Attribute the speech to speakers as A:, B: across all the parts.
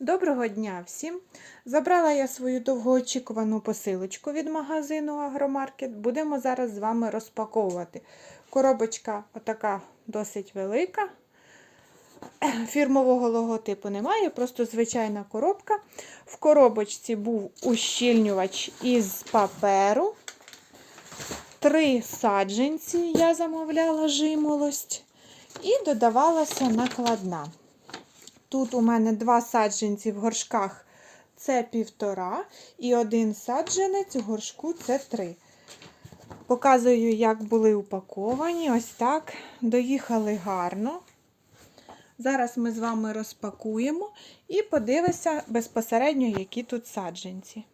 A: Доброго дня всім! Забрала я свою довгоочікувану посилочку від магазину Агромаркет. Будемо зараз з вами розпаковувати. Коробочка отака досить велика. Фірмового логотипу немає, просто звичайна коробка. В коробочці був ущільнювач із паперу. Три саджанці я замовляла жимолость. І додавалася накладна. Тут у мене два саджанці в горшках це півтора, і один саджанець у горшку це три. Показую, як були упаковані. Ось так. Доїхали гарно. Зараз ми з вами розпакуємо і подивимося безпосередньо, які тут саджанці.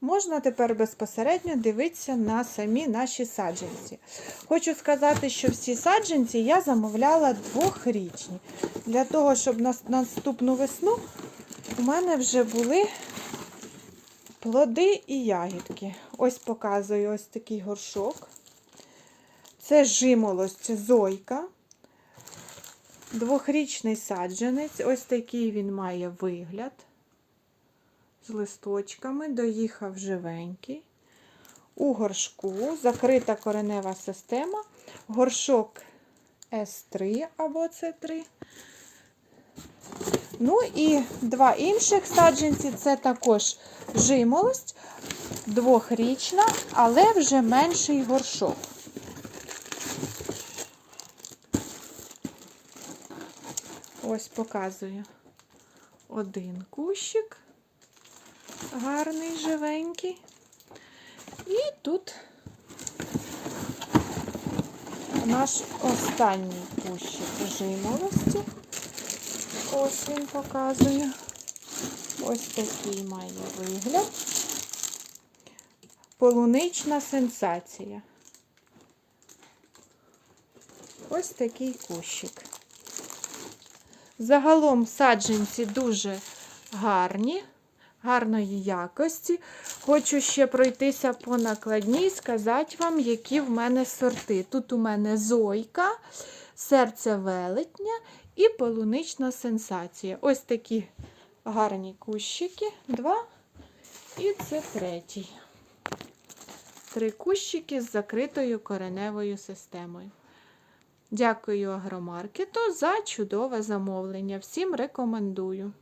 A: Можна тепер безпосередньо дивитися на самі наші саджанці. Хочу сказати, що всі саджанці я замовляла двохрічні. Для того, щоб на наступну весну у мене вже були плоди і ягідки. Ось показую ось такий горшок. Це жимолость зойка. Двохрічний саджанець. Ось такий він має вигляд з листочками, доїхав живенький. У горшку закрита коренева система, горшок С3 або С3. Ну і два інших саджанці це також жимолость, двохрічна, але вже менший горшок. Ось показую один кущик гарний, живенький. І тут наш останній кущик жимолості. Ось він показує. Ось такий має вигляд. Полунична сенсація. Ось такий кущик. Загалом саджанці дуже гарні гарної якості. Хочу ще пройтися по накладній і сказати вам, які в мене сорти. Тут у мене зойка, серце велетня і полунична сенсація. Ось такі гарні кущики. Два. І це третій. Три кущики з закритою кореневою системою. Дякую агромаркету за чудове замовлення. Всім рекомендую.